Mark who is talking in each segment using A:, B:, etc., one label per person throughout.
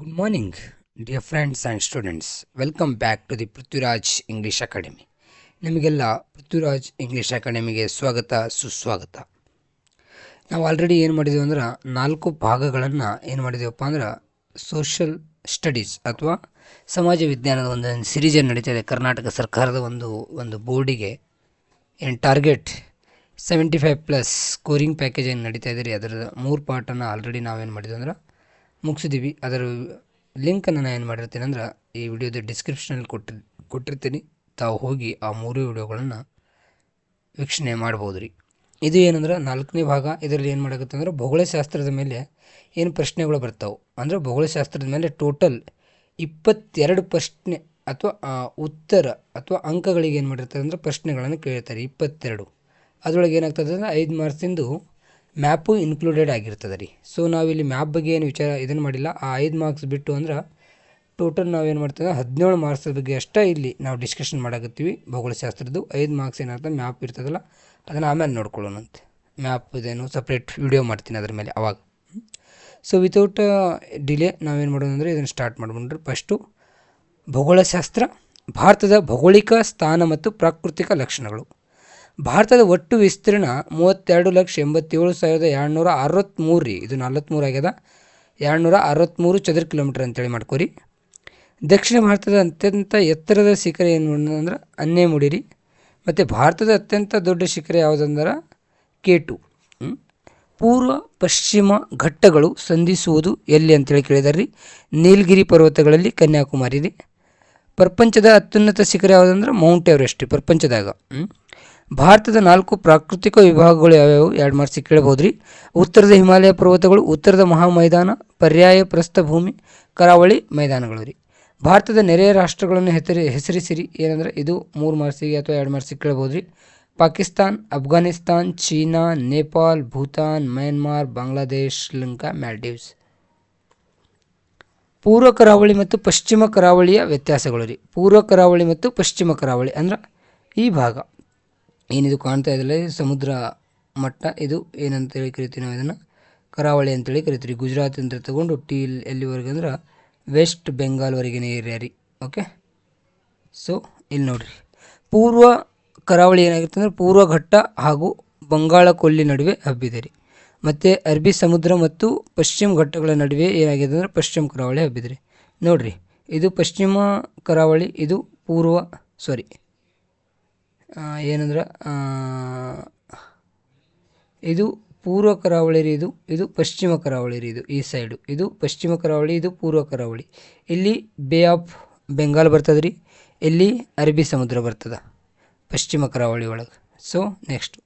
A: Good morning, dear friends and students. Welcome back to the Prithviraj English academy ನಿಮಗೆಲ್ಲ Prithviraj English ಅಕಾಡೆಮಿಗೆ ಸ್ವಾಗತ ಸುಸ್ವಾಗತ. ನಾವು already ಏನು ಮಾಡಿದ್ದೀವಿ ಅಂದ್ರೆ ನಾಲ್ಕು ಭಾಗಗಳನ್ನು ಏನು ಮಾಡಿದ್ದೀವಪ್ಪ ಅಂದ್ರೆ ಸೋಷಲ್ ಸ್ಟಡೀಸ್ ಅಥವಾ ಸಮಾಜ ವಿಜ್ಞಾನದ ಒಂದು ಸಿರೀಜನ್ ನಡೀತಾ ಇದೆ. ಕರ್ನಾಟಕ ಸರ್ಕಾರದ ಒಂದು ಒಂದು ಬೋರ್ಡಿಗೆ ಏನು target seventy five plus scoring package ಏನು ನಡೀತಾ ಇದೆ ರೀ? ಅದರ ಮೂರು ಪಾರ್ಟನ್ನು ಆಲ್ರೆಡಿ ನಾವೇನು ಮಾಡಿದ್ವಿ ಅಂದ್ರೆ ಮುಗಿಸಿದ್ದೀವಿ ಅದರ ಲಿಂಕನ್ನು ನಾನು ಏನು ಮಾಡಿರ್ತೀನಿ ಅಂದ್ರೆ ಈ ವಿಡಿಯೋದ ಡಿಸ್ಕ್ರಿಪ್ಷನಲ್ಲಿ ಕೊಟ್ಟಿ ಕೊಟ್ಟಿರ್ತೀನಿ. ತಾವು ಹೋಗಿ ಆ ಮೂರು ವಿಡಿಯೋಗಳನ್ನು ವೀಕ್ಷಣೆ ಮಾಡ್ಬೋದು ರೀ ಇದು ಏನಂದ್ರೆ ನಾಲ್ಕನೇ ಭಾಗ. ಇದರಲ್ಲಿ ಏನು ಮಾಡಾಗುತ್ತೆ ಅಂದ್ರೆ ಭೂಗೋಳಶಾಸ್ತ್ರದ ಮೇಲೆ ಏನು ಪ್ರಶ್ನೆಗಳು ಬರ್ತಾವೆ. ಅಂದರೆ ಭೂಗೋಳಶಾಸ್ತ್ರದ ಮೇಲೆ ಟೋಟಲ್ ಇಪ್ಪತ್ತೆರಡು ಪ್ರಶ್ನೆ ಅಥವಾ ಉತ್ತರ ಅಥವಾ ಅಂಕಗಳಿಗೆ ಏನು ಮಾಡಿರ್ತಾರೆ ಅಂದರೆ ಪ್ರಶ್ನೆಗಳನ್ನು ಕೇಳ್ತಾರೆ. ಇಪ್ಪತ್ತೆರಡು. ಅದರೊಳಗೆ ಏನಾಗ್ತದೆ ಅಂದರೆ ಐದು ಮಾರ್ಕ್ಸಿಂದು ಮ್ಯಾಪು ಇನ್ಕ್ಲೂಡೆಡ್ ಆಗಿರ್ತದೆ ರೀ. ಸೊ ನಾವಿಲ್ಲಿ ಮ್ಯಾಪ್ ಬಗ್ಗೆ ಏನು ವಿಚಾರ ಇದನ್ನು ಮಾಡಿಲ್ಲ. ಆ ಐದು ಮಾರ್ಕ್ಸ್ ಬಿಟ್ಟು ಅಂದ್ರೆ ಟೋಟಲ್ ನಾವೇನು ಮಾಡ್ತೇವೆ? ಹದಿನೇಳು ಮಾರ್ಕ್ಸ್ ಬಗ್ಗೆ ಅಷ್ಟೇ ಇಲ್ಲಿ ನಾವು ಡಿಸ್ಕಷನ್ ಮಾಡಾಕತ್ತೀವಿ. ಭೌಗೋಳಶಾಸ್ತ್ರದ್ದು ಐದು ಮಾರ್ಕ್ಸ್ ಏನಾಗ್ತದೆ? ಮ್ಯಾಪ್ ಇರ್ತದಲ್ಲ, ಅದನ್ನು ಆಮೇಲೆ ನೋಡ್ಕೊಳ್ಳೋಣಂತೆ. ಮ್ಯಾಪ್ ಇದೇನು ಸಪ್ರೇಟ್ ವಿಡಿಯೋ ಮಾಡ್ತೀನಿ ಅದ್ರ ಮೇಲೆ ಅವಾಗ. ಸೊ ವಿತೌಟ್ ಡಿಲೇ ನಾವೇನು ಮಾಡೋದು ಅಂದರೆ ಇದನ್ನು ಸ್ಟಾರ್ಟ್ ಮಾಡಿಕೊಂಡ್ರೆ ಫಸ್ಟು ಭೌಗೋಳಶಾಸ್ತ್ರ, ಭಾರತದ ಭೌಗೋಳಿಕ ಸ್ಥಾನ ಮತ್ತು ಪ್ರಾಕೃತಿಕ ಲಕ್ಷಣಗಳು. ಭಾರತದ ಒಟ್ಟು ವಿಸ್ತೀರ್ಣ ಮೂವತ್ತೆರಡು ಲಕ್ಷ ಎಂಬತ್ತೇಳು ಸಾವಿರದ ಎರಡುನೂರ ಅರವತ್ತ್ಮೂರು ರೀ. ಇದು ನಲ್ವತ್ತ್ಮೂರು ಆಗ್ಯದ. ಎರಡುನೂರ ಅರವತ್ತ್ಮೂರು ಚದರ ಕಿಲೋಮೀಟ್ರ್ ಅಂತೇಳಿ ಮಾಡ್ಕೋರಿ. ದಕ್ಷಿಣ ಭಾರತದ ಅತ್ಯಂತ ಎತ್ತರದ ಶಿಖರ ಏನು ಅಂದ್ರೆ ಅನ್ನೇಮುಡಿ ರೀ. ಮತ್ತು ಭಾರತದ ಅತ್ಯಂತ ದೊಡ್ಡ ಶಿಖರ ಯಾವುದಂದ್ರೆ? ಕೇಟು ಪೂರ್ವ ಪಶ್ಚಿಮ ಘಟ್ಟಗಳು ಸಂಧಿಸುವುದು ಎಲ್ಲಿ ಅಂತೇಳಿ ಕೇಳಿದಾರೆ ರೀ? ನೀಲಗಿರಿ ಪರ್ವತಗಳಲ್ಲಿ ಕನ್ಯಾಕುಮಾರಿ ರೀ. ಪ್ರಪಂಚದ ಅತ್ಯುನ್ನತ ಶಿಖರ ಯಾವುದಂದ್ರೆ ಮೌಂಟ್ ಎವರೆಸ್ಟ್ ಪ್ರಪಂಚದಾಗ. ಹ್ಮ್? ಭಾರತದ ನಾಲ್ಕು ಪ್ರಾಕೃತಿಕ ವಿಭಾಗಗಳು ಯಾವ್ಯಾವು? ಎರಡು ಮಾರ್ಕ್ಸ್ ಕೇಳಬಹುದು ರೀ ಉತ್ತರದ ಹಿಮಾಲಯ ಪರ್ವತಗಳು, ಉತ್ತರದ ಮಹಾ ಮೈದಾನ ಪರ್ಯಾಯ ಪ್ರಸ್ಥಭೂಮಿ ಕರಾವಳಿ ಮೈದಾನಗಳು ರೀ. ಭಾರತದ ನೆರೆಯ ರಾಷ್ಟ್ರಗಳನ್ನು ಹೆಸರಿ, ಹೆಸರಿಸಿರಿ. ಏನಂದ್ರೆ ಇದು ಮೂರು ಮಾರ್ಕ್ಸಿಗೆ ಅಥವಾ ಎರಡು ಮಾರ್ಕ್ಸಿಗೆ ಕೇಳ್ಬೋದು ರೀ ಪಾಕಿಸ್ತಾನ್, ಅಫ್ಘಾನಿಸ್ತಾನ್, ಚೀನಾ ನೇಪಾಲ್ ಭೂತಾನ್, ಮ್ಯಾನ್ಮಾರ್, ಬಾಂಗ್ಲಾದೇಶ್, ಶ್ರೀಲಂಕಾ, ಮ್ಯಾಲ್ಡೀವ್ಸ್. ಪೂರ್ವ ಕರಾವಳಿ ಮತ್ತು ಪಶ್ಚಿಮ ಕರಾವಳಿಯ ವ್ಯತ್ಯಾಸಗಳು ರೀ. ಪೂರ್ವ ಕರಾವಳಿ ಮತ್ತು ಪಶ್ಚಿಮ ಕರಾವಳಿ ಅಂದ್ರೆ ಈ ಭಾಗ. ಏನಿದು ಕಾಣ್ತಾ ಇದೆಯಲ್ಲ ಇದು ಸಮುದ್ರ ಮಟ್ಟ ಇದು ಏನಂತೇಳಿ ಕರಿತೀವಿ ನಾವು ಇದನ್ನು? ಕರಾವಳಿ ಅಂತೇಳಿ ಕರಿತೀವಿ. ಗುಜರಾತ್ ಅಂತ ತಗೊಂಡು ಟಿ ಎಲ್ಲಿವರೆಗೆ ಅಂದ್ರೆ ವೆಸ್ಟ್ ಬೆಂಗಾಲ್ವರೆಗಿನ ಏರಿಯಾ ರೀ. ಓಕೆ? ಸೊ ಇಲ್ಲಿ ನೋಡಿರಿ. ಪೂರ್ವ ಕರಾವಳಿ ಏನಾಗಿರುತ್ತೆ ಅಂದರೆ ಪೂರ್ವ ಘಟ್ಟ ಹಾಗೂ ಬಂಗಾಳ ಕೊಲ್ಲಿ ನಡುವೆ ಹಬ್ಬಿದೆ ರೀ. ಮತ್ತು ಅರಬ್ಬಿ ಸಮುದ್ರ ಮತ್ತು ಪಶ್ಚಿಮ ಘಟ್ಟಗಳ ನಡುವೆ ಏನಾಗಿದೆ ಅಂದರೆ ಪಶ್ಚಿಮ ಕರಾವಳಿ ಹಬ್ಬಿದೆ ರೀ. ನೋಡಿರಿ, ಇದು ಪಶ್ಚಿಮ ಕರಾವಳಿ, ಇದು ಪೂರ್ವ ಸಾರಿ ಏನಂದ್ರೆ ಇದು ಪೂರ್ವ ಕರಾವಳಿ ರೀ ಇದು ಇದು ಪಶ್ಚಿಮ ಕರಾವಳಿ ರೀ ಇದು ಈ ಸೈಡು ಇದು ಪಶ್ಚಿಮ ಕರಾವಳಿ, ಇದು ಪೂರ್ವ ಕರಾವಳಿ. ಇಲ್ಲಿ ಬೇ ಆಫ್ ಬೆಂಗಾಲ್ ಬರ್ತದೆ ರೀ ಇಲ್ಲಿ ಅರಬ್ಬಿ ಸಮುದ್ರ ಬರ್ತದೆ, ಪಶ್ಚಿಮ ಕರಾವಳಿ ಒಳಗೆ. ಸೊ ನೆಕ್ಸ್ಟ್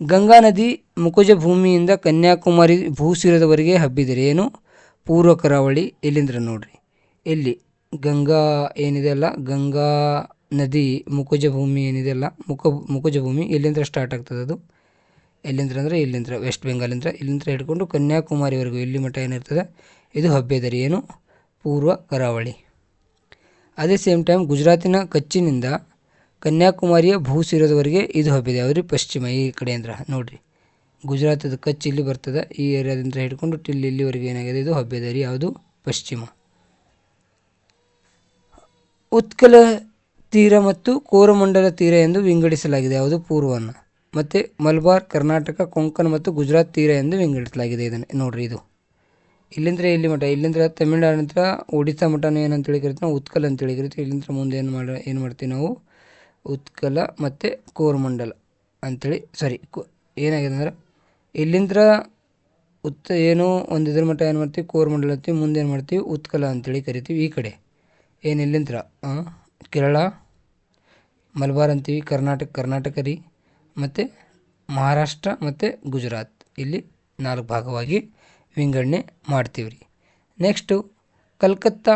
A: ಗಂಗಾ ನದಿ ಮುಖಜ ಭೂಮಿಯಿಂದ ಕನ್ಯಾಕುಮಾರಿ ಭೂಸಿರದವರೆಗೆ ಹಬ್ಬಿದರೆ ಏನು? ಪೂರ್ವ ಕರಾವಳಿ ಎಲ್ಲಿಂದ್ರೆ ನೋಡ್ರಿ. ಇಲ್ಲಿ ಗಂಗಾ ಏನಿದೆ ಅಲ್ಲ, ಗಂಗಾ ನದಿ ಮುಕುಜ ಭೂಮಿ ಏನಿದೆ ಅಲ್ಲ ಮುಖ ಮುಖಜ ಭೂಮಿ ಎಲ್ಲಿಂದ ಸ್ಟಾರ್ಟ್ ಆಗ್ತದೆ ಅದು. ಎಲ್ಲಿಂದ ಅಂದರೆ ಇಲ್ಲಿಂದ ವೆಸ್ಟ್ ಬೆಂಗಾಲಿಂದ ಇಲ್ಲಿಂದ ಹಿಡ್ಕೊಂಡು ಕನ್ಯಾಕುಮಾರಿವರೆಗೂ ಇಲ್ಲಿ ಮಠ ಏನಿರ್ತದೆ, ಇದು ಹಬ್ಬೆದರಿ ಏನು? ಪೂರ್ವ ಕರಾವಳಿ. ಅದೇ ಸೇಮ್ ಟೈಮ್ ಗುಜರಾತಿನ ಕಚ್ಚಿನಿಂದ ಕನ್ಯಾಕುಮಾರಿಯ ಭೂಸಿರೋದವರೆಗೆ ಇದು ಹಬ್ಬಿದೆ. ಅವ್ರಿ ಪಶ್ಚಿಮ ಈ ಕಡೆ ಅಂದ್ರೆ, ನೋಡಿರಿ. ಗುಜರಾತದ ಕಚ್ ಇಲ್ಲಿ ಬರ್ತದೆ, ಈ ಏರಿಯಾದಿಂದ ಹಿಡ್ಕೊಂಡು ಟಿಲ್ ಇಲ್ಲಿವರೆಗೆ ಏನಾಗಿದೆ? ಇದು ಹಬ್ಬೆದರಿ ರೀ ಯಾವುದು? ಪಶ್ಚಿಮ. ಉತ್ಕಲ ತೀರ ಮತ್ತು ಕೋರಮಂಡಲ ತೀರ ಎಂದು ವಿಂಗಡಿಸಲಾಗಿದೆ. ಯಾವುದು? ಪೂರ್ವವನ್ನು ಮತ್ತು ಮಲಬಾರ್, ಕರ್ನಾಟಕ, ಕೊಂಕಣ ಮತ್ತು ಗುಜರಾತ್ ತೀರ ಎಂದು ವಿಂಗಡಿಸಲಾಗಿದೆ. ಇದನ್ನು ನೋಡ್ರಿ ಇದು. ಇಲ್ಲಿಂದ್ರೆ ಇಲ್ಲಿ ಮಠ ಇಲ್ಲಿಂದ ತಮಿಳ್ನಾಡು, ನಂತರ ಒಡಿಸ್ಸಾ ಮಠನ ಏನಂತೇಳಿ ಕರಿತೀವಿ ನಾವು? ಉತ್ಕಲ ಅಂತೇಳಿ ಕರಿತೀವಿ. ಇಲ್ಲಿಂದ ಮುಂದೆ ಏನು ಮಾಡ, ಏನು ಮಾಡ್ತೀವಿ ನಾವು? ಉತ್ಕಲ ಮತ್ತು ಕೋರಮಂಡಲ ಅಂಥೇಳಿ ಸಾರಿ ಏನಾಗಿದೆ ಅಂದ್ರೆ ಇಲ್ಲಿಂದ್ರ ಉತ್ತ, ಏನು, ಒಂದು ಇದ್ರ ಮಟ್ಟ ಏನು ಮಾಡ್ತೀವಿ? ಕೋರಮಂಡಲ ಅಂತೀವಿ. ಮುಂದೆ ಏನು ಮಾಡ್ತೀವಿ? ಉತ್ಕಲ ಅಂತೇಳಿ ಕರಿತೀವಿ ಈ ಕಡೆ. ಏನು ಇಲ್ಲಿಂದ್ರ ಕೇರಳ ಮಲಬಾರ್ ಅಂತೀವಿ, ಕರ್ನಾಟಕ ಕರ್ನಾಟಕ ರೀ, ಮತ್ತು ಮಹಾರಾಷ್ಟ್ರ ಮತ್ತು ಗುಜರಾತ್. ಇಲ್ಲಿ ನಾಲ್ಕು ಭಾಗವಾಗಿ ವಿಂಗಡಣೆ ಮಾಡ್ತೀವಿ ರೀ. ನೆಕ್ಸ್ಟು ಕಲ್ಕತ್ತಾ,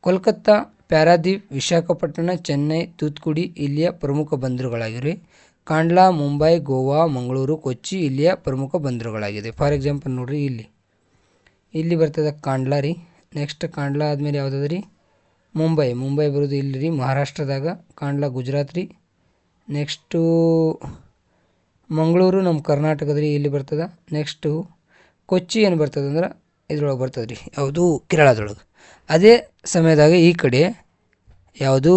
A: ಕೋಲ್ಕತ್ತಾ, ಪ್ಯಾರಾದೀಪ್, ವಿಶಾಖಪಟ್ಟಣ, ಚೆನ್ನೈ, ತೂತ್ಕುಡಿ ಇಲ್ಲಿಯ ಪ್ರಮುಖ ಬಂದರುಗಳಾಗಿವೆ ಕಾಂಡ್ಲಾ, ಮುಂಬೈ, ಗೋವಾ, ಮಂಗಳೂರು, ಕೊಚ್ಚಿ ಇಲ್ಲಿಯ ಪ್ರಮುಖ ಬಂದರುಗಳಾಗಿದೆ. ಫಾರ್ ಎಕ್ಸಾಂಪಲ್ ನೋಡಿರಿ ಇಲ್ಲಿ. ಇಲ್ಲಿ ಬರ್ತದೆ ಕಾಂಡ್ಲಾ ರೀ. ನೆಕ್ಸ್ಟ್ ಕಾಂಡ್ಲಾ ಆದಮೇಲೆ ಯಾವುದದ ರೀ? ಮುಂಬೈ. ಮುಂಬೈ ಬರೋದು ಇಲ್ಲಿ ರೀ ಮಹಾರಾಷ್ಟ್ರದಾಗ ಕಾಂಡ್ಲಾ ಗುಜರಾತ್ ರೀ. ನೆಕ್ಸ್ಟು ಮಂಗಳೂರು ನಮ್ಮ ಕರ್ನಾಟಕದ ರೀ ಇಲ್ಲಿ ಬರ್ತದೆ? ನೆಕ್ಸ್ಟು ಕೊಚ್ಚಿ ಏನು ಬರ್ತದೆ ಅಂದ್ರೆ ಇದ್ರೊಳಗೆ ಬರ್ತದೆ ರೀ. ಯಾವುದು? ಕೇರಳದೊಳಗೆ. ಅದೇ ಸಮಯದಾಗ ಈ ಕಡೆ ಯಾವುದು?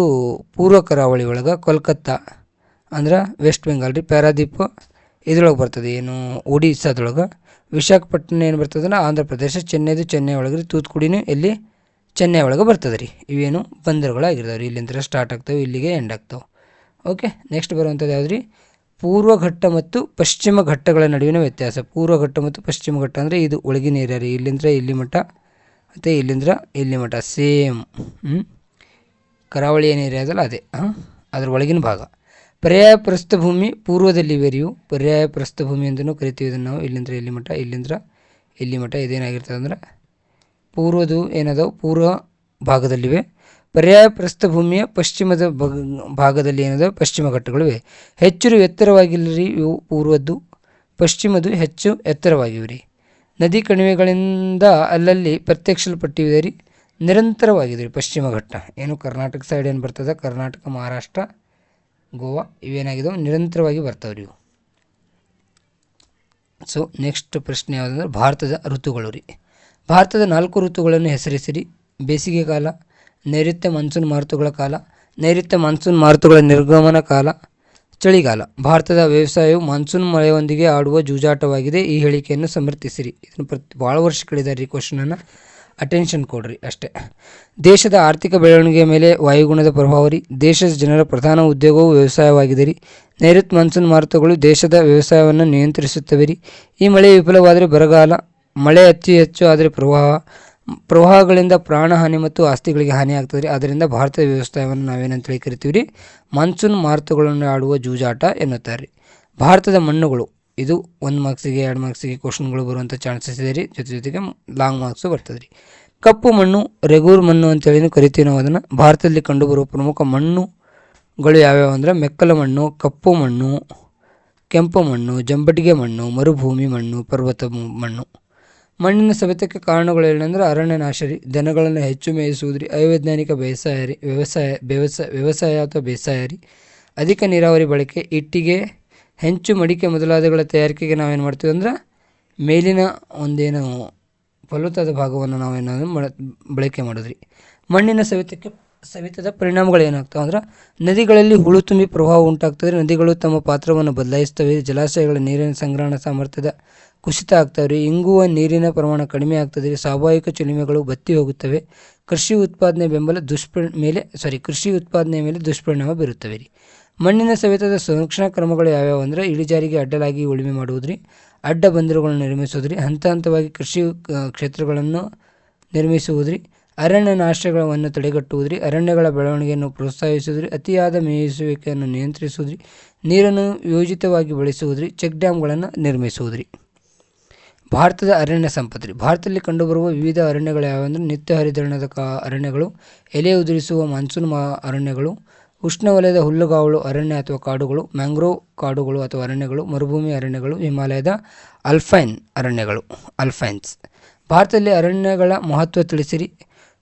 A: ಪೂರ್ವ ಕರಾವಳಿ ಒಳಗೆ ಕೋಲ್ಕತ್ತಾ ಅಂದ್ರೆ ವೆಸ್ಟ್ ಬೆಂಗಾಲ್ ರೀ. ಪ್ಯಾರಾದೀಪ ಇದ್ರೊಳಗೆ ಬರ್ತದೆ ಏನು? ಒಡಿಸ್ಸಾದೊಳಗೆ ವಿಶಾಖಪಟ್ಟಣ ಏನು ಬರ್ತದಲ್ಲ ಆಂಧ್ರ ಪ್ರದೇಶ ಚೆನ್ನೈದು, ಚೆನ್ನೈ ಒಳಗೆ ರೀ. ತೂತುಕುಡಿನೂ ಎಲ್ಲಿ ಚೆನ್ನೈ ಒಳಗೆ ಬರ್ತದೆ ರೀ. ಇವೇನು ಬಂದರುಗಳಾಗಿರ್ತಾವೆ ರೀ ಇಲ್ಲಿಂದ ಸ್ಟಾರ್ಟ್ ಆಗ್ತವೆ, ಇಲ್ಲಿಗೆ ಎಂಡ್ ಆಗ್ತಾವೆ. ಓಕೆ ನೆಕ್ಸ್ಟ್ ಬರುವಂಥದ್ದು ಯಾವ್ದು ರೀ? ಪೂರ್ವ ಘಟ್ಟ ಮತ್ತು ಪಶ್ಚಿಮ ಘಟ್ಟಗಳ ನಡುವಿನ ವ್ಯತ್ಯಾಸ. ಪೂರ್ವ ಘಟ್ಟ ಮತ್ತು ಪಶ್ಚಿಮ ಘಟ್ಟ ಅಂದರೆ ಇದು ಒಳಗಿನ ಏರಿಯಾ ರೀ. ಇಲ್ಲಿಂದ ಇಲ್ಲಿ ಮಟ್ಟ ಮತ್ತು ಇಲ್ಲಿಂದ ಇಲ್ಲಿ ಮಠ. ಸೇಮ್ ಕರಾವಳಿ ಏನು ಏರಿಯಾ ಅದಲ್ಲ ಅದೇ. ಹಾಂ? ಅದ್ರ ಒಳಗಿನ ಭಾಗ. ಪರ್ಯಾಯ ಪ್ರಸ್ಥಭೂಮಿ ಪೂರ್ವದಲ್ಲಿ ಇವೆರಿವು ಪರ್ಯಾಯ ಪ್ರಸ್ಥಭೂಮಿ ಅಂತಲೂ ಕರಿತೀವಿ ಇದನ್ನು ನಾವು. ಇಲ್ಲಿಂದ ಇಲ್ಲಿ ಮಠ ಇಲ್ಲಿಂದ ಇಲ್ಲಿ ಮಠ. ಇದೇನಾಗಿರ್ತದೆ ಅಂದ್ರೆ ಪೂರ್ವದು ಏನದಾವು ಪೂರ್ವ ಭಾಗದಲ್ಲಿವೆ. ಪರ್ಯಾಯ ಪ್ರಸ್ಥಭೂಮಿಯ ಪಶ್ಚಿಮದ ಭಾಗ- ಭಾಗದಲ್ಲಿ ಏನದಾವೆ ಪಶ್ಚಿಮ ಘಟ್ಟಗಳಿವೆ. ಹೆಚ್ಚು ಎತ್ತರವಾಗಿಲ್ಲರಿ ಇವು ಪೂರ್ವದ್ದು. ಪಶ್ಚಿಮದು ಹೆಚ್ಚು ಎತ್ತರವಾಗಿವೆ ರೀ. ನದಿ ಕಣಿವೆಗಳಿಂದ ಅಲ್ಲಲ್ಲಿ ಪ್ರತ್ಯಕ್ಷಲ್ಪಟ್ಟಿವೆ ರೀ ನಿರಂತರವಾಗಿದೆ ರೀ ಪಶ್ಚಿಮ ಘಟ್ಟ. ಏನು ಕರ್ನಾಟಕ ಸೈಡ್ ಏನು ಬರ್ತದೆ? ಕರ್ನಾಟಕ, ಮಹಾರಾಷ್ಟ್ರ, ಗೋವಾ ಇವೇನಾಗಿದಾವೆ? ನಿರಂತರವಾಗಿ ಬರ್ತಾವೆ ರೀ ಇವು. ಸೊ ನೆಕ್ಸ್ಟ್ ಪ್ರಶ್ನೆ ಯಾವುದಂದ್ರೆ ಭಾರತದ ಋತುಗಳು ರೀ. ಭಾರತದ ನಾಲ್ಕು ಋತುಗಳನ್ನು ಹೆಸರಿಸಿರಿ. ಬೇಸಿಗೆ ಕಾಲ ನೈಋತ್ಯ ಮಾನ್ಸೂನ್ ಮಾರುತಗಳ ಕಾಲ, ನೈಋತ್ಯ ಮಾನ್ಸೂನ್ ಮಾರುತಗಳ ನಿರ್ಗಮನ ಕಾಲ, ಚಳಿಗಾಲ. ಭಾರತದ ವ್ಯವಸಾಯವು ಮಾನ್ಸೂನ್ ಮಳೆಯೊಂದಿಗೆ ಆಡುವ ಜೂಜಾಟವಾಗಿದೆ. ಈ ಹೇಳಿಕೆಯನ್ನು ಸಮರ್ಥಿಸಿರಿ. ಇದನ್ನು ಪ್ರತಿ ಭಾಳ ವರ್ಷ ಕೇಳಿದ್ದಾರೆ ಈ ಕ್ವಶನನ್ನು ಅಟೆನ್ಷನ್ ಕೊಡ್ರಿ ಅಷ್ಟೇ. ದೇಶದ ಆರ್ಥಿಕ ಬೆಳವಣಿಗೆಯ ಮೇಲೆ ವಾಯುಗುಣದ ಪ್ರಭಾವ ರೀ. ದೇಶದ ಜನರ ಪ್ರಧಾನ ಉದ್ಯೋಗವು ವ್ಯವಸಾಯವಾಗಿದೆ ರೀ ನೈಋತ್ಯ ಮಾನ್ಸೂನ್ ಮಾರುತಗಳು ದೇಶದ ವ್ಯವಸಾಯವನ್ನು ನಿಯಂತ್ರಿಸುತ್ತವೆ ರೀ. ಈ ಮಳೆ ವಿಫಲವಾದರೆ ಬರಗಾಲ ಮಳೆ ಅತಿ ಹೆಚ್ಚು ಆದರೆ ಪ್ರವಾಹ, ಪ್ರವಾಹಗಳಿಂದ ಪ್ರಾಣಹಾನಿ ಮತ್ತು ಆಸ್ತಿಗಳಿಗೆ ಹಾನಿ ಆಗ್ತದೆ. ರೀ ಅದರಿಂದ ಭಾರತದ ವ್ಯವಸಾಯವನ್ನು ನಾವೇನಂತೇಳಿ ಕರಿತೀವಿ ರೀ ಮಾನ್ಸೂನ್ ಮಾರುತಗಳನ್ನು ಆಡುವ ಜೂಜಾಟ ಎನ್ನುತ್ತಾರೆ. ರೀ ಭಾರತದ ಮಣ್ಣುಗಳು, ಇದು ಒಂದು ಮಾರ್ಕ್ಸಿಗೆ ಎರಡು ಮಾರ್ಕ್ಸಿಗೆ ಕ್ವಶನ್ಗಳು ಬರುವಂಥ ಚಾನ್ಸಸ್ ಇದೆ ರೀ. ಜೊತೆ ಜೊತೆಗೆ ಲಾಂಗ್ ಮಾರ್ಕ್ಸು ಬರ್ತದೆ ರೀ. ಕಪ್ಪು ಮಣ್ಣು, ರೆಗೂರ್ ಮಣ್ಣು ಅಂತೇಳಿ ಕರಿತೀವಿ ನಾವು ಅದನ್ನು. ಭಾರತದಲ್ಲಿ ಕಂಡುಬರುವ ಪ್ರಮುಖ ಮಣ್ಣುಗಳು ಯಾವ್ಯಾವು ಅಂದರೆ ಮೆಕ್ಕಲ ಮಣ್ಣು, ಕಪ್ಪು ಮಣ್ಣು, ಕೆಂಪು ಮಣ್ಣು ಜಂಬಟಿಗೆ ಮಣ್ಣು, ಮರುಭೂಮಿ ಮಣ್ಣು, ಪರ್ವತ ಮಣ್ಣು. ಮಣ್ಣಿನ ಸವೆತಕ್ಕೆ ಕಾರಣಗಳು ಏನಂದ್ರೆ ಅರಣ್ಯ ನಾಶ ರೀ ದನಗಳನ್ನು ಹೆಚ್ಚು ಮೇಯಿಸುವುದು ರೀ ಅವೈಜ್ಞಾನಿಕ ಬೇಸಾಯ ರೀ ವ್ಯವಸಾಯ ವ್ಯವಸಾಯ ವ್ಯವಸಾಯ ಅಥವಾ ಬೇಸಾಯ ರೀ ಅಧಿಕ ನೀರಾವರಿ ಬಳಕೆ, ಇಟ್ಟಿಗೆ, ಹೆಂಚು, ಮಡಿಕೆ ಮೊದಲಾದಗಳ ತಯಾರಿಕೆಗೆ ನಾವೇನು ಮಾಡ್ತೀವಿ ಅಂದ್ರೆ ಮೇಲಿನ ಒಂದೇನು ಫಲವತ್ತಾದ ಭಾಗವನ್ನು ನಾವೇನಾದ್ರು ಮಾಡ ಬಳಕೆ ಮಾಡಿದ್ರಿ. ಮಣ್ಣಿನ ಸವೆತಕ್ಕೆ, ಸವೆತದ ಪರಿಣಾಮಗಳು ಏನಾಗ್ತವೆ ಅಂದ್ರೆ ನದಿಗಳಲ್ಲಿ ಹುಳು ತುಂಬಿ ಪ್ರವಾಹ ಉಂಟಾಗ್ತದೆ, ನದಿಗಳು ತಮ್ಮ ಪಾತ್ರವನ್ನು ಬದಲಾಯಿಸ್ತವೆ, ಜಲಾಶಯಗಳ ನೀರಿನ ಸಂಗ್ರಹಣ ಸಾಮರ್ಥ್ಯದ ಕುಸಿತ ಆಗ್ತವೆ ರೀ ಇಂಗುವ ನೀರಿನ ಪ್ರಮಾಣ ಕಡಿಮೆ ಆಗ್ತದೆ. ಸ್ವಾಭಾವಿಕ ಚಿಲುಮೆಗಳು ಬತ್ತಿ ಹೋಗುತ್ತವೆ. ಕೃಷಿ ಉತ್ಪಾದನೆ ಬೆಂಬಲ ದುಷ್ಪರಿ, ಮೇಲೆ ಸಾರಿ ಕೃಷಿ ಉತ್ಪಾದನೆಯ ಮೇಲೆ ದುಷ್ಪರಿಣಾಮ ಬೀರುತ್ತವೆ ರೀ. ಮಣ್ಣಿನ ಸವೆತದ ಸಂರಕ್ಷಣಾ ಕ್ರಮಗಳು ಯಾವ್ಯಾವು ಅಂದರೆ ಇಳಿಜಾರಿಗೆ ಅಡ್ಡಲಾಗಿ ಉಳುಮೆ ಮಾಡುವುದ್ರಿ, ಅಡ್ಡ ಬಂದರುಗಳನ್ನು ನಿರ್ಮಿಸುವುದ್ರಿ, ಹಂತ ಹಂತವಾಗಿ ಕೃಷಿ ಕ್ಷೇತ್ರಗಳನ್ನು ನಿರ್ಮಿಸುವುದ್ರಿ, ಅರಣ್ಯ ನಾಶಗಳನ್ನು ತಡೆಗಟ್ಟುವುದ್ರಿ, ಅರಣ್ಯಗಳ ಬೆಳವಣಿಗೆಯನ್ನು ಪ್ರೋತ್ಸಾಹಿಸುವುದ್ರಿ, ಅತಿಯಾದ ಮೇಯಿಸುವಿಕೆಯನ್ನು ನಿಯಂತ್ರಿಸುವುದ್ರಿ, ನೀರನ್ನು ಯೋಜಿತವಾಗಿ ಬಳಸುವುದ್ರಿ, ಚೆಕ್ ಡ್ಯಾಮ್ಗಳನ್ನು ನಿರ್ಮಿಸುವುದ್ರಿ. ಭಾರತದ ಅರಣ್ಯ ಸಂಪತ್ತು ಭಾರತದಲ್ಲಿ ಕಂಡುಬರುವ ವಿವಿಧ ಅರಣ್ಯಗಳು ಯಾವೆಂದರೆ ನಿತ್ಯ ಹರಿದರ್ಣದ ಕಾ ಅರಣ್ಯಗಳು, ಎಲೆ ಉದುರಿಸುವ ಮಾನ್ಸೂನ್ ಮಾ ಅರಣ್ಯಗಳು, ಉಷ್ಣವಲಯದ ಹುಲ್ಲುಗಾವಲು ಅರಣ್ಯ ಅಥವಾ ಕಾಡುಗಳು ಮ್ಯಾಂಗ್ರೋವ್ ಕಾಡುಗಳು ಅಥವಾ ಅರಣ್ಯಗಳು, ಮರುಭೂಮಿ ಅರಣ್ಯಗಳು, ಹಿಮಾಲಯದ ಅಲ್ಫೈನ್ ಅರಣ್ಯಗಳು ಅಲ್ಫೈನ್ಸ್ ಭಾರತದಲ್ಲಿ ಅರಣ್ಯಗಳ ಮಹತ್ವ ತಿಳಿಸಿರಿ.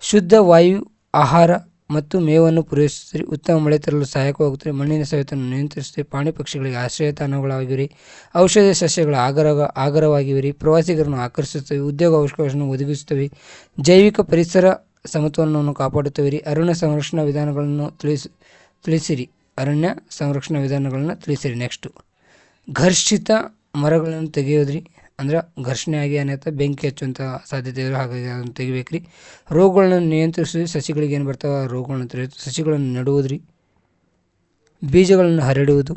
A: ಶುದ್ಧ ವಾಯು, ಆಹಾರ ಮತ್ತು ಮೇವನ್ನು ಪೂರೈಸುತ್ತದೆ ಉತ್ತಮ ಮಳೆ ತರಲು ಸಹಾಯಕವಾಗುತ್ತದೆ. ಮಣ್ಣಿನ ಸವೆತವನ್ನು ನಿಯಂತ್ರಿಸುತ್ತದೆ. ಪ್ರಾಣಿ ಪಕ್ಷಿಗಳಿಗೆ ಆಶ್ರಯ ತಾಣಗಳಾಗಿವೆ ಔಷಧೀಯ ಸಸ್ಯಗಳ ಆಗರ ಆಗರವಾಗಿವೆ ಪ್ರವಾಸಿಗರನ್ನು ಆಕರ್ಷಿಸುತ್ತವೆ. ಉದ್ಯೋಗ ಅವಕಾಶವನ್ನು ಒದಗಿಸುತ್ತವೆ. ಜೈವಿಕ ಪರಿಸರ ಸಮತೋಲನವನ್ನು ಕಾಪಾಡುತ್ತವೆ ರೀ ಅರಣ್ಯ ಸಂರಕ್ಷಣಾ ವಿಧಾನಗಳನ್ನು ತಿಳಿಸಿ, ತಿಳಿಸಿರಿ. ಅರಣ್ಯ ಸಂರಕ್ಷಣಾ ವಿಧಾನಗಳನ್ನು ತಿಳಿಸಿರಿ. ನೆಕ್ಸ್ಟು. ಘರ್ಷಿತ ಮರಗಳನ್ನು ತೆಗೆಯೋದ್ರಿ. ಅಂದ್ರೆ ಘರ್ಷಣೆ ಆಗಿ ಏನಾಯ್ತು? ಬೆಂಕಿ ಹಚ್ಚುವಂಥ ಸಾಧ್ಯತೆ ಇರೋ ಹಾಗಾಗಿ ಅದನ್ನು ತೆಗಿಬೇಕ್ರಿ. ರೋಗಗಳನ್ನು ನಿಯಂತ್ರಿಸಿ ಸಸಿಗಳಿಗೆ ಏನು ಬರ್ತಾವೆ? ರೋಗಗಳನ್ನು ತೆರೆಯುತ್ತೆ ಸಸಿಗಳನ್ನು ನೆಡುವುದ್ರಿ. ಬೀಜಗಳನ್ನು ಹರಡುವುದು.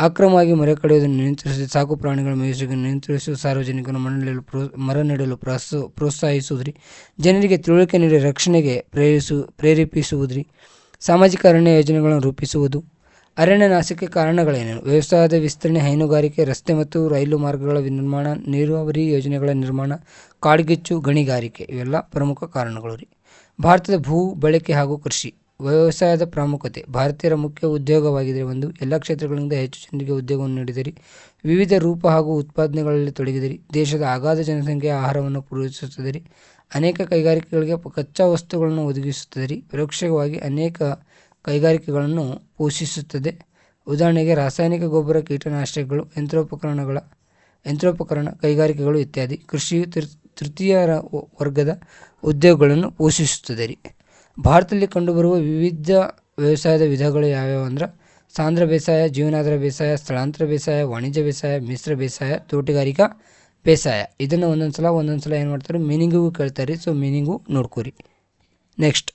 A: ಅಕ್ರಮವಾಗಿ ಮರ ಕಡಿಯುವುದನ್ನು ನಿಯಂತ್ರಿಸಿ ಸಾಕು ಪ್ರಾಣಿಗಳ ಮೇಯಿಸಿಗೆ ನಿಯಂತ್ರಿಸಿ ಸಾರ್ವಜನಿಕರು ನೀಡಲು ಪ್ರೋ, ಮರ ನೆಡಲು ಪ್ರೋತ್ಸ ಪ್ರೋತ್ಸಾಹಿಸುವುದ್ರಿ. ಜನರಿಗೆ ತಿಳುವಳಿಕೆ ನೀಡಿ ರಕ್ಷಣೆಗೆ ಪ್ರೇರಿಸು, ಪ್ರೇರೇಪಿಸುವುದ್ರಿ. ಸಾಮಾಜಿಕ ಅರಣ್ಯ ಯೋಜನೆಗಳನ್ನು ರೂಪಿಸುವುದು. ಅರಣ್ಯ ನಾಶಕ್ಕೆ ಕಾರಣಗಳೇನು? ವ್ಯವಸಾಯದ ವಿಸ್ತರಣೆ, ಹೈನುಗಾರಿಕೆ, ರಸ್ತೆ ಮತ್ತು ರೈಲು ಮಾರ್ಗಗಳ ನಿರ್ಮಾಣ, ನೀರಾವರಿ ಯೋಜನೆಗಳ ನಿರ್ಮಾಣ, ಕಾಡ್ಗಿಚ್ಚು, ಗಣಿಗಾರಿಕೆ ಇವೆಲ್ಲ ಪ್ರಮುಖ ಕಾರಣಗಳು ರೀ. ಭಾರತದ ಭೂ ಬಳಕೆ ಹಾಗೂ ಕೃಷಿ. ವ್ಯವಸಾಯದ ಪ್ರಾಮುಖ್ಯತೆ. ಭಾರತೀಯರ ಮುಖ್ಯ ಉದ್ಯೋಗವಾಗಿದೆ ಒಂದು, ಎಲ್ಲ ಕ್ಷೇತ್ರಗಳಿಂದ ಹೆಚ್ಚು ಜನರಿಗೆ ಉದ್ಯೋಗವನ್ನು ನೀಡಿದರೆ, ವಿವಿಧ ರೂಪ ಹಾಗೂ ಉತ್ಪಾದನೆಗಳಲ್ಲಿ ತೊಡಗಿದಿರಿ, ದೇಶದ ಅಗಾಧ ಜನಸಂಖ್ಯೆಯ ಆಹಾರವನ್ನು ಪೂರೈಸುತ್ತದೆ ಅನೇಕ ಕೈಗಾರಿಕೆಗಳಿಗೆ ಕಚ್ಚಾ ವಸ್ತುಗಳನ್ನು ಒದಗಿಸುತ್ತದೆ ಪರೋಕ್ಷವಾಗಿ ಅನೇಕ ಕೈಗಾರಿಕೆಗಳನ್ನು ಪೋಷಿಸುತ್ತದೆ. ಉದಾಹರಣೆಗೆ ರಾಸಾಯನಿಕ ಗೊಬ್ಬರ, ಕೀಟನಾಶಕಗಳು, ಯಂತ್ರೋಪಕರಣಗಳ, ಯಂತ್ರೋಪಕರಣ, ಕೈಗಾರಿಕೆಗಳು ಇತ್ಯಾದಿ. ಕೃಷಿಯು ತೃತೀಯ ವರ್ಗದ ಉದ್ಯೋಗಗಳನ್ನು ಪೋಷಿಸುತ್ತದೆ ರೀ. ಭಾರತದಲ್ಲಿ ಕಂಡುಬರುವ ವಿವಿಧ ವ್ಯವಸಾಯದ ವಿಧಗಳು ಯಾವ್ಯಾವು ಅಂದ್ರೆ ಸಾಂದ್ರ ಬೇಸಾಯ, ಜೀವನಾಧಾರ ಬೇಸಾಯ, ಸ್ಥಳಾಂತರ ಬೇಸಾಯ, ವಾಣಿಜ್ಯ ಬೇಸಾಯ, ಮಿಶ್ರ ಬೇಸಾಯ, ತೋಟಗಾರಿಕಾ ಬೇಸಾಯ. ಇದನ್ನು ಒಂದೊಂದು ಸಲ ಒಂದೊಂದು ಸಲ ಏನು ಮಾಡ್ತಾರೆ ಮೀನಿಂಗಿಗೂ ಕೇಳ್ತಾರೆ ಸೊ ಮೀನಿಂಗು ನೋಡ್ಕೋರಿ. ನೆಕ್ಸ್ಟ್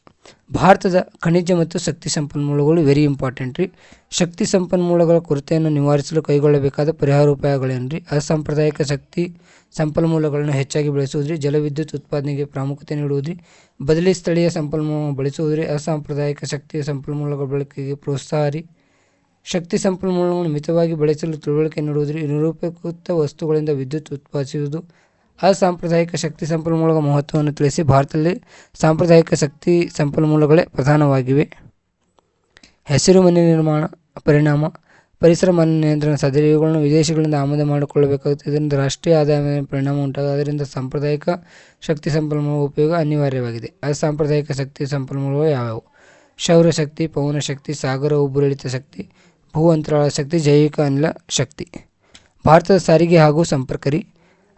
A: ಭಾರತದ ಖನಿಜ ಮತ್ತು ಶಕ್ತಿ ಸಂಪನ್ಮೂಲಗಳು ವೆರಿ ಇಂಪಾರ್ಟೆಂಟ್ ರೀ. ಶಕ್ತಿ ಸಂಪನ್ಮೂಲಗಳ ಕೊರತೆಯನ್ನು ನಿವಾರಿಸಲು ಕೈಗೊಳ್ಳಬೇಕಾದ ಪರಿಹಾರ ಉಪಾಯಗಳೇನು ರೀ ಅಸಾಂಪ್ರದಾಯಿಕ ಶಕ್ತಿ ಸಂಪನ್ಮೂಲಗಳನ್ನು ಹೆಚ್ಚಾಗಿ ಬಳಸುವುದ್ರಿ, ಜಲವಿದ್ಯುತ್ ಉತ್ಪಾದನೆಗೆ ಪ್ರಾಮುಖ್ಯತೆ ನೀಡುವುದ್ರಿ, ಬದಲಿ ಸ್ಥಳೀಯ ಸಂಪನ್ಮೂಲ ಬಳಸುವುದ್ರಿ, ಅಸಾಂಪ್ರದಾಯಿಕ ಶಕ್ತಿಯ ಸಂಪನ್ಮೂಲಗಳ ಬಳಕೆಗೆ ಪ್ರೋತ್ಸಾಹ ರೀ. ಶಕ್ತಿ ಸಂಪನ್ಮೂಲಗಳನ್ನು ಮಿತವಾಗಿ ಬಳಸಲು ತಿಳುವಳಿಕೆ ನೀಡುವುದ್ರಿ, ನಿರೂಪಕೃತ ವಸ್ತುಗಳಿಂದ ವಿದ್ಯುತ್ ಉತ್ಪಾದಿಸುವುದು ಅಸಾಂಪ್ರದಾಯಿಕ ಶಕ್ತಿ ಸಂಪನ್ಮೂಲಗಳ ಮಹತ್ವವನ್ನು ತಿಳಿಸಿ ಭಾರತದಲ್ಲಿ ಸಾಂಪ್ರದಾಯಿಕ ಶಕ್ತಿ ಸಂಪನ್ಮೂಲಗಳೇ ಪ್ರಧಾನವಾಗಿವೆ. ಹೆಸರು, ಮನೆ ನಿರ್ಮಾಣ, ಪರಿಣಾಮ, ಪರಿಸರ ಮಾಲಿನ್ಯ ನಿಯಂತ್ರಣ ಸಾಧ್ಯ ಇವುಗಳನ್ನು ವಿದೇಶಗಳಿಂದ ಆಮದು ಮಾಡಿಕೊಳ್ಳಬೇಕಾಗುತ್ತದೆ. ಇದರಿಂದ ರಾಷ್ಟ್ರೀಯ ಆದಾಯ ಮೇಲೆ ಪರಿಣಾಮ ಉಂಟಾಗ ಅದರಿಂದ ಸಾಂಪ್ರದಾಯಿಕ ಶಕ್ತಿ ಸಂಪನ್ಮೂಲ ಉಪಯೋಗ ಅನಿವಾರ್ಯವಾಗಿದೆ. ಅಸಾಂಪ್ರದಾಯಿಕ ಶಕ್ತಿ ಸಂಪನ್ಮೂಲಗಳು ಯಾವ್ಯಾವು ಸೌರಶಕ್ತಿ ಪವನಶಕ್ತಿ ಸಾಗರ, ಉಬ್ಬುರಳಿತ ಶಕ್ತಿ, ಭೂ ಅಂತರಾಳ ಶಕ್ತಿ, ಜೈವಿಕ ಅನಿಲ ಶಕ್ತಿ. ಭಾರತದ ಸಾರಿಗೆ ಹಾಗೂ ಸಂಪರ್ಕ ರೀ.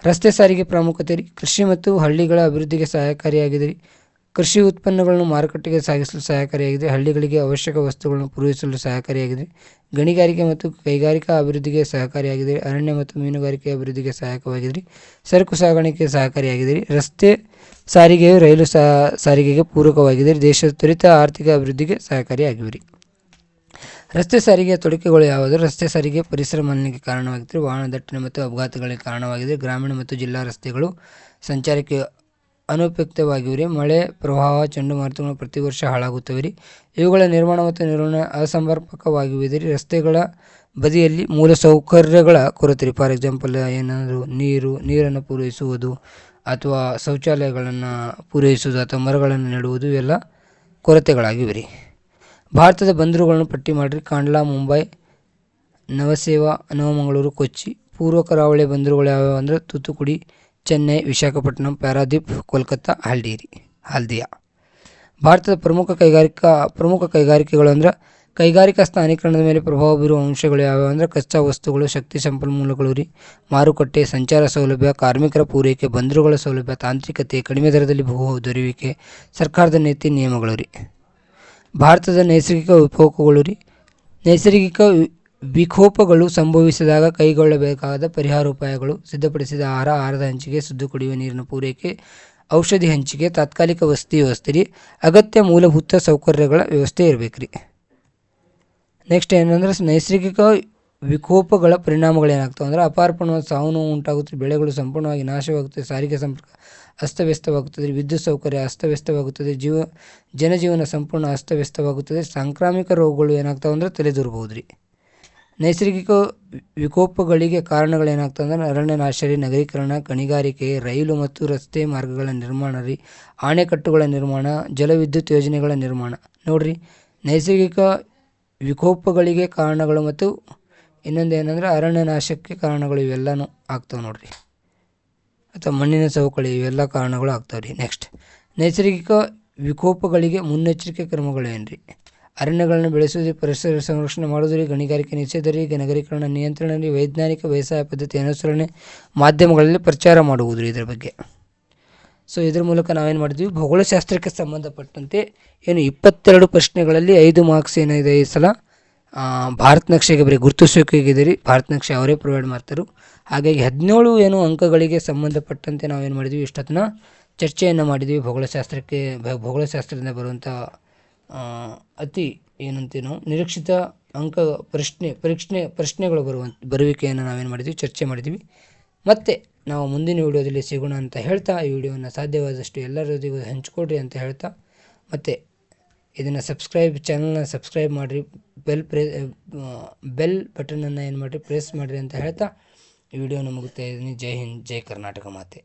A: ರಸ್ತೆ ಸಾರಿಗೆ ಪ್ರಾಮುಖ್ಯತೆ ರೀ ಕೃಷಿ ಮತ್ತು ಹಳ್ಳಿಗಳ ಅಭಿವೃದ್ಧಿಗೆ ಸಹಕಾರಿಯಾಗಿದೆ ರೀ ಕೃಷಿ ಉತ್ಪನ್ನಗಳನ್ನು ಮಾರುಕಟ್ಟೆಗೆ ಸಾಗಿಸಲು ಸಹಕಾರಿಯಾಗಿದೆ ಹಳ್ಳಿಗಳಿಗೆ ಅವಶ್ಯಕ ವಸ್ತುಗಳನ್ನು ಪೂರೈಸಲು ಸಹಕಾರಿಯಾಗಿದೆ ಗಣಿಗಾರಿಕೆ ಮತ್ತು ಕೈಗಾರಿಕಾ ಅಭಿವೃದ್ಧಿಗೆ ಸಹಕಾರಿಯಾಗಿದೆ ಅರಣ್ಯ ಮತ್ತು ಮೀನುಗಾರಿಕೆ ಅಭಿವೃದ್ಧಿಗೆ ಸಹಾಯಕವಾಗಿದೆ ರೀ ಸರಕು ಸಾಗಾಣಿಕೆ ಸಹಕಾರಿಯಾಗಿದೆ ರೀ ರಸ್ತೆ ಸಾರಿಗೆಯು ರೈಲು ಸಾರಿಗೆಗೆ ಪೂರಕವಾಗಿದೆ ದೇಶದ ತ್ವರಿತ ಆರ್ಥಿಕ ಅಭಿವೃದ್ಧಿಗೆ ಸಹಕಾರಿಯಾಗಿವೆ ರೀ ರಸ್ತೆ ಸಾರಿಗೆ ತೊಡಕೆಗಳು ಯಾವುದು ರಸ್ತೆ ಸಾರಿಗೆ ಪರಿಸರ ಮಾಲಿನ್ಯಕ್ಕೆ ಕಾರಣವಾಗಿದೆ ವಾಹನ ದಟ್ಟಣೆ ಮತ್ತು ಅಪಘಾತಗಳಿಗೆ ಕಾರಣವಾಗಿದೆ. ಗ್ರಾಮೀಣ ಮತ್ತು ಜಿಲ್ಲಾ ರಸ್ತೆಗಳು ಸಂಚಾರಕ್ಕೆ ಅನುಪಯುಕ್ತವಾಗಿವೆ. ಮಳೆ ಪ್ರವಾಹ, ಚಂಡಮಾರುತಗಳು ಪ್ರತಿ ವರ್ಷ ಹಾಳಾಗುತ್ತವೆ ರೀ. ಇವುಗಳ ನಿರ್ಮಾಣ ಮತ್ತು ನಿರ್ವಹಣೆ ಅಸಮರ್ಪಕವಾಗಿವೆ ರೀ. ರಸ್ತೆಗಳ ಬದಿಯಲ್ಲಿ ಮೂಲ ಸೌಕರ್ಯಗಳ ಕೊರತೆ ರೀ. ಫಾರ್ ಎಕ್ಸಾಂಪಲ್, ಏನಾದರೂ ನೀರು, ನೀರನ್ನು ಪೂರೈಸುವುದು ಅಥವಾ ಶೌಚಾಲಯಗಳನ್ನು ಪೂರೈಸುವುದು ಅಥವಾ ಮರಗಳನ್ನು ನೆಡುವುದು ಇವೆಲ್ಲ ಕೊರತೆಗಳಾಗಿವೆ ರೀ. ಭಾರತದ ಬಂದರುಗಳನ್ನು ಪಟ್ಟಿ ಮಾಡಿರಿ ಕಾಂಡ್ಲಾ, ಮುಂಬೈ, ನವಸೇವಾ, ನವಮಂಗಳೂರು, ಕೊಚ್ಚಿ, ಪೂರ್ವ ಕರಾವಳಿ ಬಂದರುಗಳು ಯಾವ್ಯಾವು ಅಂದರೆ ತೂತುಕುಡಿ, ಚೆನ್ನೈ, ವಿಶಾಖಪಟ್ಟಣಂ ಪ್ಯಾರಾದೀಪ್ ಕೋಲ್ಕತ್ತಾ, ಹಲ್ಡೀರಿ, ಹಲ್ದಿಯಾ. ಭಾರತದ ಪ್ರಮುಖ ಕೈಗಾರಿಕಾ, ಪ್ರಮುಖ ಕೈಗಾರಿಕೆಗಳು ಅಂದರೆ ಕೈಗಾರಿಕಾ ಸ್ಥಾನೀಕರಣದ ಮೇಲೆ ಪ್ರಭಾವ ಬೀರುವ ಅಂಶಗಳು ಯಾವ್ಯಾವು ಅಂದರೆ ಕಚ್ಚಾ ವಸ್ತುಗಳು, ಶಕ್ತಿ ಸಂಪನ್ಮೂಲಗಳು ರೀ. ಮಾರುಕಟ್ಟೆ, ಸಂಚಾರ ಸೌಲಭ್ಯ, ಕಾರ್ಮಿಕರ ಪೂರೈಕೆ, ಬಂದರುಗಳ ಸೌಲಭ್ಯ, ತಾಂತ್ರಿಕತೆ, ಕಡಿಮೆ ದರದಲ್ಲಿ ಭೂ ದೊರೆಯುವಿಕೆ, ಸರ್ಕಾರದ ನೀತಿ, ನಿಯಮಗಳು ರೀ. ಭಾರತದ ನೈಸರ್ಗಿಕ ವಿಕೋಪಗಳು ರೀ. ನೈಸರ್ಗಿಕ ವಿಕೋಪಗಳು ಸಂಭವಿಸಿದಾಗ ಕೈಗೊಳ್ಳಬೇಕಾದ ಪರಿಹಾರ ಉಪಾಯಗಳು. ಸಿದ್ಧಪಡಿಸಿದ ಆಹಾರ, ಆಹಾರದ ಹಂಚಿಕೆ, ಶುದ್ಧ ಕುಡಿಯುವ ನೀರಿನ ಪೂರೈಕೆ, ಔಷಧಿ ಹಂಚಿಕೆ, ತಾತ್ಕಾಲಿಕ ವಸತಿ ವ್ಯವಸ್ಥೆ ರೀ. ಅಗತ್ಯ ಮೂಲಭೂತ ಸೌಕರ್ಯಗಳ ವ್ಯವಸ್ಥೆ ಇರಬೇಕು ರೀ. ನೆಕ್ಸ್ಟ್ ಏನಂದ್ರೆ ನೈಸರ್ಗಿಕ ವಿಕೋಪಗಳ ಪರಿಣಾಮಗಳು ಏನಾಗ್ತವೆ ಅಂದರೆ ಅಪಾರ ಸಾವು ನೋವು ಉಂಟಾಗುತ್ತೆ, ಬೆಳೆಗಳು ಸಂಪೂರ್ಣವಾಗಿ ನಾಶವಾಗುತ್ತೆ, ಸಾರಿಗೆ ಸಂಪರ್ಕ ಅಸ್ತವ್ಯಸ್ತವಾಗುತ್ತದೆ, ವಿದ್ಯುತ್ ಸೌಕರ್ಯ ಅಸ್ತವ್ಯಸ್ತವಾಗುತ್ತದೆ, ಜೀವ, ಜನಜೀವನ ಸಂಪೂರ್ಣ ಅಸ್ತವ್ಯಸ್ತವಾಗುತ್ತದೆ, ಸಾಂಕ್ರಾಮಿಕ ರೋಗಗಳು ಏನಾಗ್ತಾವೆ ಅಂದರೆ ತಲೆದೂರ್ಬೋದು ರೀ ನೈಸರ್ಗಿಕ ವಿಕೋಪಗಳಿಗೆ ಕಾರಣಗಳೇನಾಗ್ತವೆ ಅಂದರೆ ಅರಣ್ಯ ನಾಶ ರೀ ನಗರೀಕರಣ, ಗಣಿಗಾರಿಕೆ, ರೈಲು ಮತ್ತು ರಸ್ತೆ ಮಾರ್ಗಗಳ ನಿರ್ಮಾಣ ರೀ, ಆಣೆಕಟ್ಟುಗಳ ನಿರ್ಮಾಣ ಜಲವಿದ್ಯುತ್ ಯೋಜನೆಗಳ ನಿರ್ಮಾಣ. ನೋಡ್ರಿ, ನೈಸರ್ಗಿಕ ವಿಕೋಪಗಳಿಗೆ ಕಾರಣಗಳು ಮತ್ತು ಇನ್ನೊಂದು ಏನಂದರೆ ಅರಣ್ಯ ನಾಶಕ್ಕೆ ಕಾರಣಗಳು ಇವೆಲ್ಲನೂ ಆಗ್ತಾವೆ ನೋಡ್ರಿ. ಅಥವಾ ಮಣ್ಣಿನ ಸವಕಳಿ ಇವೆಲ್ಲ ಕಾರಣಗಳು ಆಗ್ತಾವೆ ರೀ ನೆಕ್ಸ್ಟ್ ನೈಸರ್ಗಿಕ ವಿಕೋಪಗಳಿಗೆ ಮುನ್ನೆಚ್ಚರಿಕೆ ಕ್ರಮಗಳೇನು ರೀ ಅರಣ್ಯಗಳನ್ನು ಬೆಳೆಸುವುದು, ಪರಿಸರ ಸಂರಕ್ಷಣೆ ಮಾಡುವುದು ಗಣಿಗಾರಿಕೆ ನಿಷೇಧರಿ ನಗರೀಕರಣ ನಿಯಂತ್ರಣ, ರೀ ವೈಜ್ಞಾನಿಕ ವ್ಯವಸಾಯ ಪದ್ಧತಿ ಅನುಸರಣೆ ಮಾಧ್ಯಮಗಳಲ್ಲಿ ಪ್ರಚಾರ ಮಾಡುವುದು ಇದರ ಬಗ್ಗೆ. ಸೊ ಇದ್ರ ಮೂಲಕ ನಾವೇನು ಮಾಡಿದ್ವಿ? ಭೌಗೋಳಶಾಸ್ತ್ರಕ್ಕೆ ಸಂಬಂಧಪಟ್ಟಂತೆ ಏನು ಇಪ್ಪತ್ತೆರಡು ಪ್ರಶ್ನೆಗಳಲ್ಲಿ ಐದು ಮಾರ್ಕ್ಸ್ ಏನಿದೆ ಈ ಸಲ? ಭಾರತ ನಕ್ಷೆಗೆ ಬರೀ ಗುರುತಿಸೋಕೆಗಿದ್ದೀರಿ ಭಾರತ ನಕ್ಷೆ ಅವರೇ ಪ್ರೊವೈಡ್ ಮಾಡ್ತಾರೆ. ಹಾಗಾಗಿ ಹದಿನೇಳು ಏನು ಅಂಕಗಳಿಗೆ ಸಂಬಂಧಪಟ್ಟಂತೆ ನಾವೇನು ಮಾಡಿದ್ವಿ? ಇಷ್ಟೊತ್ತನ ಚರ್ಚೆಯನ್ನು ಮಾಡಿದ್ವಿ. ಭೌಗೋಳಶಾಸ್ತ್ರಕ್ಕೆ ಭೌಗೋಳಶಾಸ್ತ್ರದಿಂದ ಬರುವಂಥ ಅತಿ ಏನಂತೀವಿ ನಾವು, ನಿರೀಕ್ಷಿತ ಅಂಕ ಪ್ರಶ್ನೆ ಪರೀಕ್ಷೆ ಪ್ರಶ್ನೆಗಳು ಬರುವಂಥ ಬರುವಿಕೆಯನ್ನು ನಾವೇನು ಮಾಡಿದ್ವಿ? ಚರ್ಚೆ ಮಾಡಿದ್ವಿ. ಮತ್ತು ನಾವು ಮುಂದಿನ ವಿಡಿಯೋದಲ್ಲಿ ಸಿಗೋಣ ಅಂತ ಹೇಳ್ತಾ, ಈ ವಿಡಿಯೋವನ್ನು ಸಾಧ್ಯವಾದಷ್ಟು ಎಲ್ಲರೊಂದಿಗೂ ಹಂಚಿಕೊಡ್ರಿ ಅಂತ ಹೇಳ್ತಾ, ಮತ್ತು ಇದನ್ನು ಸಬ್ಸ್ಕ್ರೈಬ್ ಚಾನಲ್ನ ಸಬ್ಸ್ಕ್ರೈಬ್ ಮಾಡಿರಿ ಬೆಲ್ ಪ್ರೇ ಬೆಲ್ ಬಟನನ್ನು ಏನು ಮಾಡಿರಿ ಪ್ರೆಸ್ ಮಾಡಿರಿ ಅಂತ ಹೇಳ್ತಾ ಈ ವಿಡಿಯೋನ ಮುಗಿಸ್ತಾ ಇದ್ದೀನಿ. ಜೈ ಹಿಂದ್, ಜೈ ಕರ್ನಾಟಕ ಮಾತೆ.